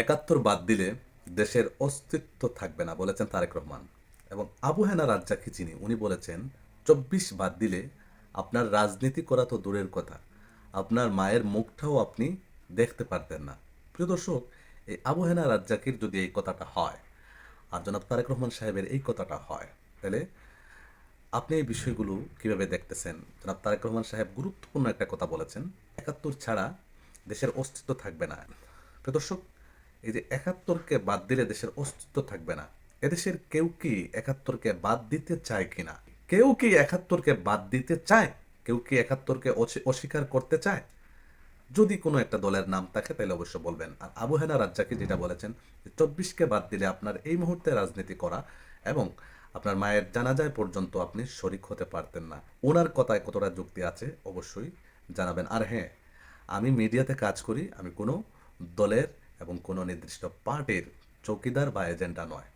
একাত্তর বাদ দিলে দেশের অস্তিত্ব থাকবে না, বলেছেন তারেক রহমান। এবং আবু হেনা রাজ্জাকি যিনি, উনি বলেছেন, চব্বিশ বাদ দিলে আপনার রাজনীতি করা তো দূরের কথা, আপনার মায়ের মুখটাও আপনি দেখতে পারতেন না। প্রিয় দর্শক, এই আবু হেনা রাজ্জাকির যদি এই কথাটা হয়, আর জনাব তারেক রহমান সাহেবের এই কথাটা হয়, তাহলে আপনি এই বিষয়গুলো কীভাবে দেখতেছেন? জনাব তারেক রহমান সাহেব গুরুত্বপূর্ণ একটা কথা বলেছেন, একাত্তর ছাড়া দেশের অস্তিত্ব থাকবে না। প্রিয় দর্শক এই যে একাত্তরকে বাদ দিলে দেশের অস্তিত্ব থাকবে না। এদেশের কেউ কি একাত্তরকে বাদ দিতে চায় কিনা? কেউ কি একাত্তরকে বাদ দিতে চায়? কেউ কি একাত্তরকে অস্বী- অস্বীকার করতে চায়? যদি কোনো একটা দলের নাম থাকে, তাহলে অবশ্য বলবেন। আর আবু হেনা রাজ্জাকি যেটা বলেছেন চব্বিশকে বাদ দিলে আপনার এই মুহূর্তে রাজনীতি করা এবং আপনার মায়ের জানাজায় পর্যন্ত আপনি শরিক হতে পারতেন না। ওনার কথায় কতটা যুক্তি আছে অবশ্যই জানাবেন। আর হ্যাঁ আমি মিডিয়াতে কাজ করি, আমি কোনো দলের এবং কোনো নির্দিষ্ট পার্টির চৌকিদার বা এজেন্ডা নয়।